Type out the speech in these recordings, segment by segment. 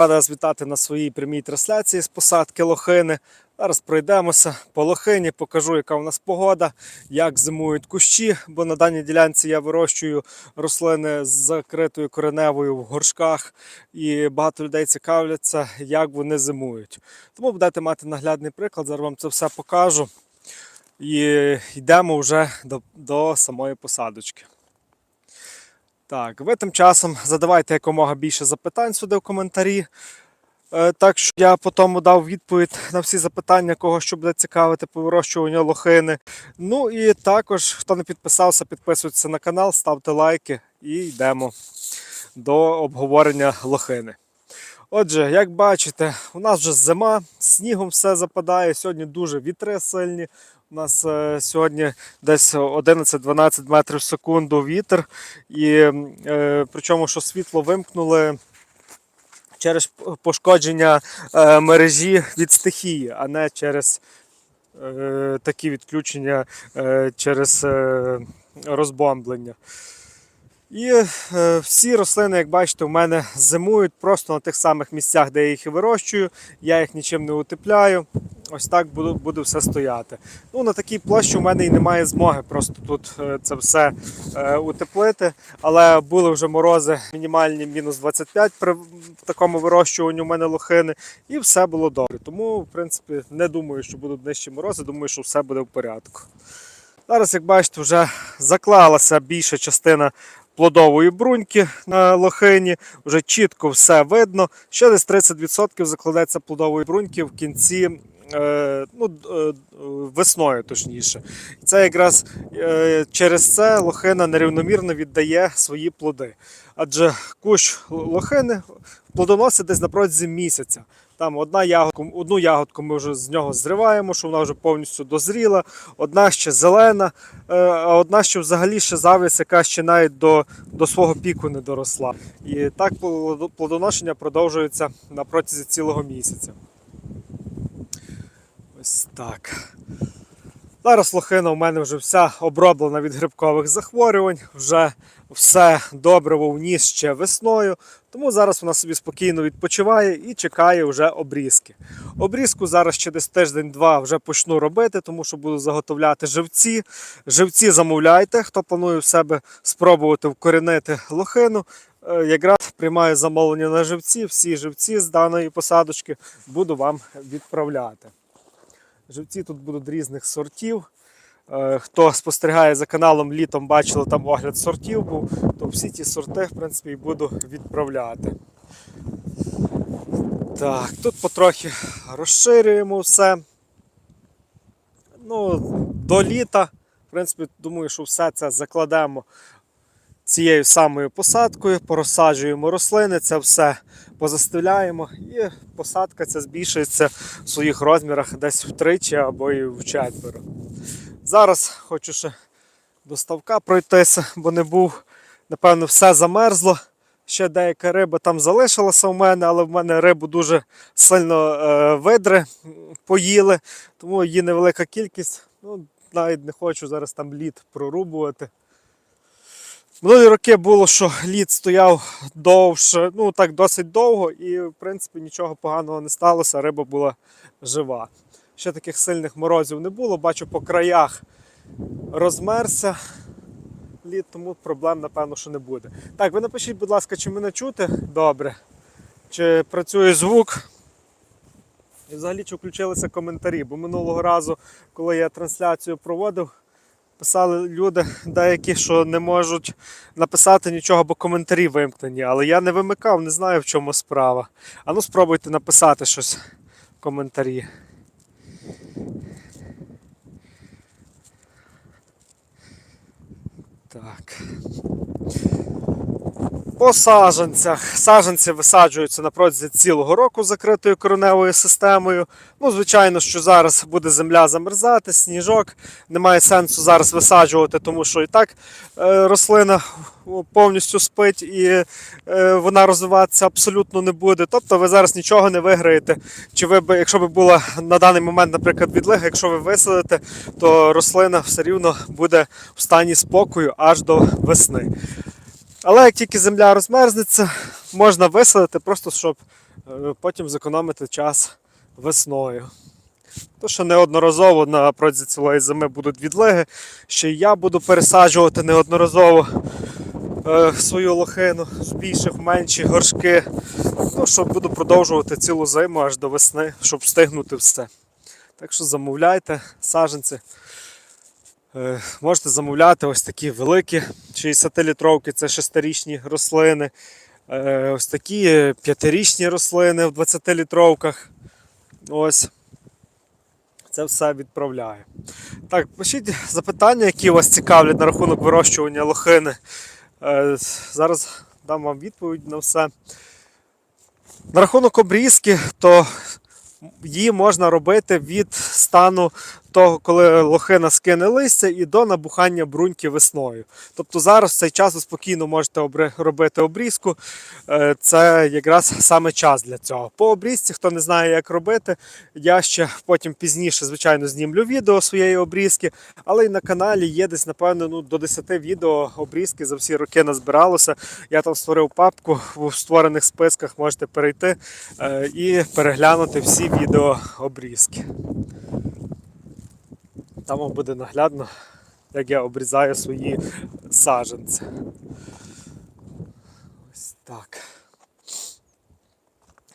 Рада вас вітати на своїй прямій трансляції з посадки лохини. Зараз пройдемося по лохині, покажу, яка у нас погода, як зимують кущі, бо на даній ділянці я вирощую рослини з закритою кореневою в горшках, і багато людей цікавляться, як вони зимують. Тому будете мати наглядний приклад, зараз вам це все покажу. І йдемо вже до, до самої посадочки. Так, ви тим часом задавайте якомога більше запитань сюди в коментарі. Е, Так що я потім дав відповідь на всі запитання, кого що буде цікавити по вирощуванню лохини. Ну і також, хто не підписався, підписуйтесь на канал, ставте лайки і йдемо до обговорення лохини. Отже, як бачите, у нас вже зима, снігом все западає. Сьогодні дуже вітри сильні. У нас е, сьогодні десь 11-12 метрів в секунду вітер. І е, причому, що світло вимкнули через пошкодження е, мережі від стихії, а не через е, такі відключення е, через е, розбомблення. І е, всі рослини, як бачите, у мене зимують просто на тих самих місцях, де я їх і вирощую. Я їх нічим не утепляю. Ось так буде, буде все стояти. Ну, на такій площі у мене і немає змоги просто тут е, це все е, утеплити. Але були вже морози мінімальні мінус 25 при такому вирощуванні у мене лохини, і все було добре. Тому, в принципі, не думаю, що будуть нижчі морози. Думаю, що все буде в порядку. Зараз, як бачите, вже заклалася більша частина плодової бруньки на лохині. Вже чітко все видно. Ще десь 30% закладеться плодової бруньки в кінці. е, Ну, е, весною точніше. Це якраз е, через це лохина нерівномірно віддає свої плоди. Адже кущ лохини плодоносить десь на протязі місяця. Там одна ягодка, одну ягодку ми вже з нього зриваємо, що вона вже повністю дозріла, одна ще зелена, е, а одна ще взагалі ще завість, яка ще навіть до, до свого піку не доросла. І так плодоношення продовжується на протязі цілого місяця. Ось так. Зараз лохина у мене вже вся оброблена від грибкових захворювань, вже все добриво вніс ще весною, тому зараз вона собі спокійно відпочиває і чекає вже обрізки. Обрізку зараз ще десь тиждень-два вже почну робити, тому що буду заготовляти живці. Живці замовляйте, хто планує в себе спробувати вкорінити лохину. е, Якраз приймаю замовлення на живці, всі живці з даної посадочки буду вам відправляти. Живці тут будуть різних сортів. Е, Хто спостерігає за каналом літом, бачили там огляд сортів був, то всі ті сорти, в принципі, і буду відправляти. Так, тут потрохи розширюємо все. Ну, до літа, в принципі, думаю, що все це закладемо цією самою посадкою, порозсаджуємо рослини, це все позастеляємо і посадка ця збільшується в своїх розмірах десь втричі або і в четверо. Зараз хочу ще до ставка пройтися, бо не був, напевно, все замерзло. Ще деяка риба там залишилася у мене, але в мене рибу дуже сильно е, видри поїли, тому її невелика кількість. Ну, навіть не хочу зараз там лід прорубувати. Минулі роки було, що лід стояв довше, ну так досить довго, і в принципі нічого поганого не сталося, риба була жива. Ще таких сильних морозів не було, бачу по краях розмерся лід, тому проблем, напевно, що не буде. Так, ви напишіть, будь ласка, чи мене чути добре, чи працює звук. І взагалі чи включилися коментарі, бо минулого разу, коли я трансляцію проводив, писали люди деякі, що не можуть написати нічого, бо коментарі вимкнені. Але я не вимикав, не знаю в чому справа. А ну спробуйте написати щось в коментарі. Так. По саджанцях. Саджанці висаджуються на протязі цілого року закритою кореневою системою. Ну, звичайно, що зараз буде земля замерзати, сніжок. Немає сенсу зараз висаджувати, тому що і так е, рослина повністю спить і е, вона розвиватися абсолютно не буде. Тобто ви зараз нічого не виграєте. Чи ви якщо б була на даний момент, наприклад, відлига, якщо ви висадите, то рослина все рівно буде в стані спокою аж до весни. Але як тільки земля розмерзнеться, можна висадити, просто щоб е, потім зекономити час весною. То, що неодноразово на протязі цілої зими будуть відлиги, ще й я буду пересаджувати неодноразово е, свою лохину з більших в менші горшки. Ну, що буду продовжувати цілу зиму аж до весни, щоб встигнути все. Так що замовляйте саджанці. Е, Можете замовляти ось такі великі 60-літровки, це 6-річні рослини. Е, Ось такі 5-річні рослини в 20-літровках. Ось. Це все відправляю. Так, пишіть запитання, які вас цікавлять на рахунок вирощування лохини. Е, Зараз дам вам відповідь на все. На рахунок обрізки, то її можна робити від стану того, коли лохина скине листя, і до набухання бруньки весною. Тобто зараз в цей час ви спокійно можете робити обрізку. Е, Це якраз саме час для цього. По обрізці, хто не знає, як робити, я ще потім пізніше, звичайно, знімлю відео своєї обрізки, але і на каналі є десь, напевно, ну, до 10 відео обрізки за всі роки назбиралося. Я там створив папку в створених списках, можете перейти е, і переглянути всі відео обрізки. Там вам буде наглядно, як я обрізаю свої саженці. Ось так.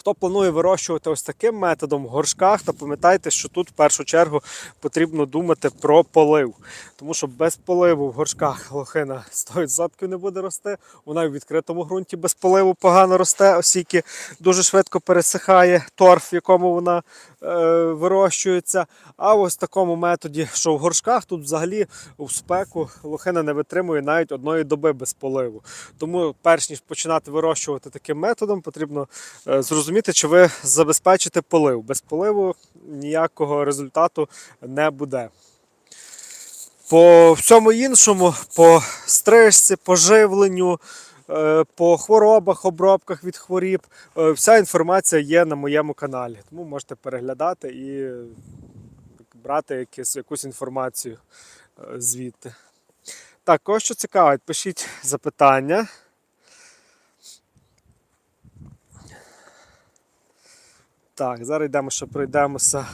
Хто планує вирощувати ось таким методом в горшках, то пам'ятайте, що тут в першу чергу потрібно думати про полив. Тому що без поливу в горшках лохина 100% не буде рости. Вона в відкритому ґрунті без поливу погано росте, оскільки дуже швидко пересихає торф, в якому вона е, вирощується. А ось в такому методі, що в горшках, тут взагалі в спеку лохина не витримує навіть одної доби без поливу. Тому, перш ніж починати вирощувати таким методом, потрібно е, зрозуміти, чи ви забезпечите полив. Без поливу ніякого результату не буде. По всьому іншому, по стрижці, по живленню, е, по хворобах, обробках від хворіб, е, вся інформація є на моєму каналі. Тому можете переглядати і брати якусь, якусь інформацію е, звідти. Так, кого що цікавить, пишіть запитання. Так, зараз йдемо, ще пройдемося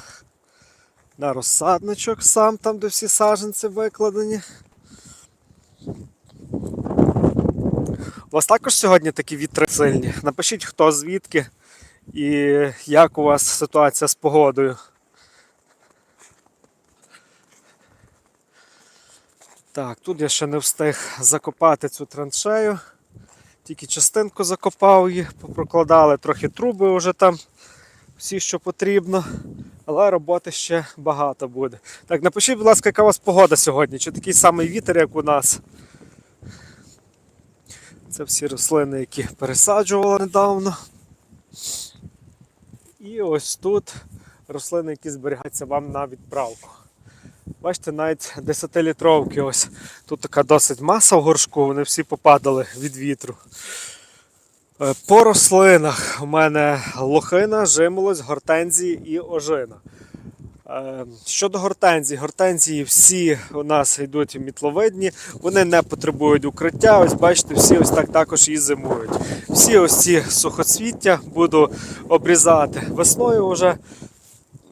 на розсадничок сам, там, де всі саджанці викладені. У вас також сьогодні такі вітри сильні. Напишіть, хто звідки і як у вас ситуація з погодою. Так, тут я ще не встиг закопати цю траншею. Тільки частинку закопав її, попрокладали трохи труби вже там, всі, що потрібно. Але роботи ще багато буде. Так, напишіть, будь ласка, яка у вас погода сьогодні? Чи такий самий вітер, як у нас? Це всі рослини, які пересаджували недавно. І ось тут рослини, які зберігаються вам на відправку. Бачите, навіть 10-літровки ось. Тут така досить маса в горшку, вони всі попадали від вітру. Е, По рослинах у мене лохина, жимолость, гортензії і ожина. Е, Щодо гортензій, гортензії всі у нас йдуть мітловидні, вони не потребують укриття. Ось бачите, всі ось так також і зимують. Всі ось ці сухоцвіття буду обрізати весною вже.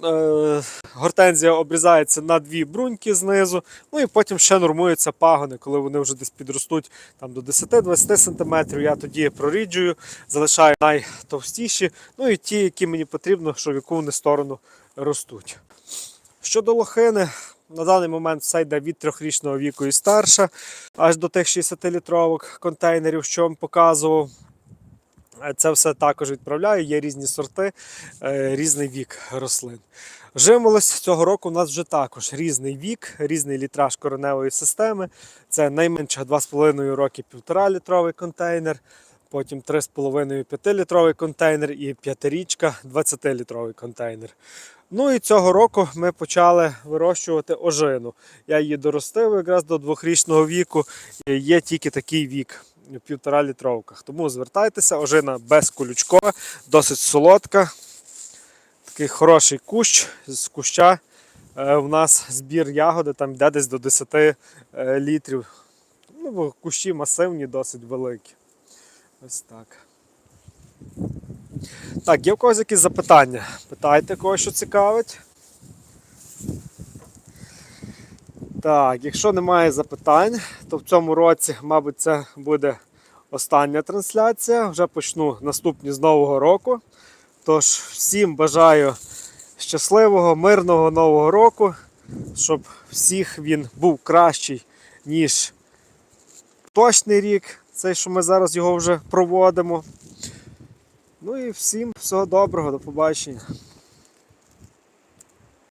Е, Гортензія обрізається на дві бруньки знизу, ну і потім ще нормуються пагони, коли вони вже десь підростуть там, до 10-20 см. Я тоді проріджую, залишаю найтовстіші, ну і ті, які мені потрібно, що в яку вони сторону ростуть. Щодо лохини, на даний момент все йде від трьохрічного віку і старше, аж до тих 60-літрових контейнерів, що вам показував. Це все також відправляю, є різні сорти, е, різний вік рослин. Жимолость цього року у нас вже також різний вік, різний літраж кореневої системи. Це найменше 2,5 роки 1,5 літровий контейнер, потім 3,5 5-літровий контейнер і 5-річка 20-літровий контейнер. Ну і цього року ми почали вирощувати ожину. Я її доростив якраз до двохрічного віку. Є тільки такий вік півтора літровках. Тому звертайтеся, ожина без колючкова, досить солодка. Такий хороший кущ з куща. Е, У нас збір ягоди там йде десь до 10 е, літрів. Ну, бо кущі масивні, досить великі. Ось так. Так, є в когось якісь запитання? Питайте кого що цікавить. Так, якщо немає запитань, то в цьому році, мабуть, це буде остання трансляція. Вже почну наступні з Нового року. Тож всім бажаю щасливого, мирного нового року, щоб всіх він був кращий, ніж точний рік, цей, що ми зараз його вже проводимо. Ну і всім всього доброго, до побачення.